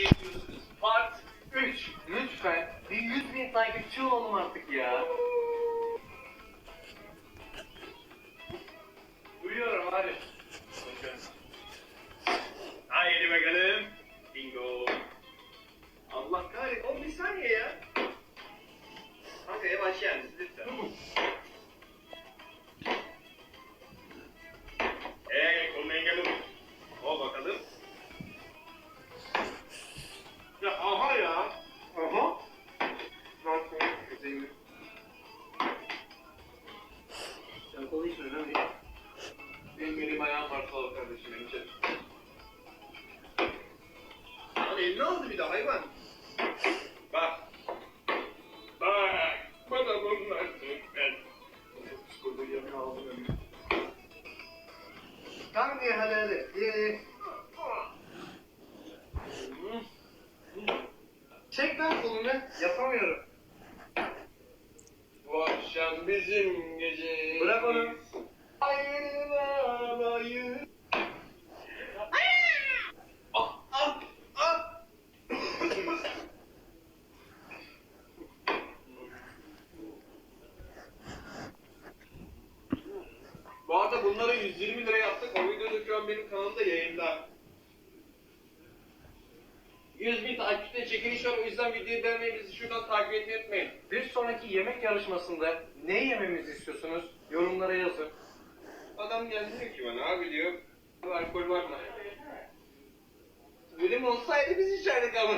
ediyorsunuz. Part 3. Lütfen bir 100 bin takipçi olalım artık ya. Duyuyorum hadi. Lan bir. Benim benim ayağım var sağ kardeşim. Benim için. Lan eline aldı bir de hayvan. Bak. Bak. Bana bunlar ben. Psikoloji yanına aldım önüme. Tamam diye hadi hadi. Ye ye. Çek lan kolunu. Yapamıyorum. Akşam bizim gece. Bırak onu. Ayrılamayız. Ah ah ah. Bu arada bunları 120 lira yaptık. O video da şu an benim kanalımda yayında. 100 bin takipte çekiliş var. O yüzden videoyu beğenmeyi, bizi şuradan takip etmeyi unutmayın. Bir sonraki yemek yarışmasında ne yememizi istiyorsunuz? Yorumlara yazın. Adam geldi diyor ki bana abi diyor. Alkol var mı? Bölüm olsaydı biz içerdik ama.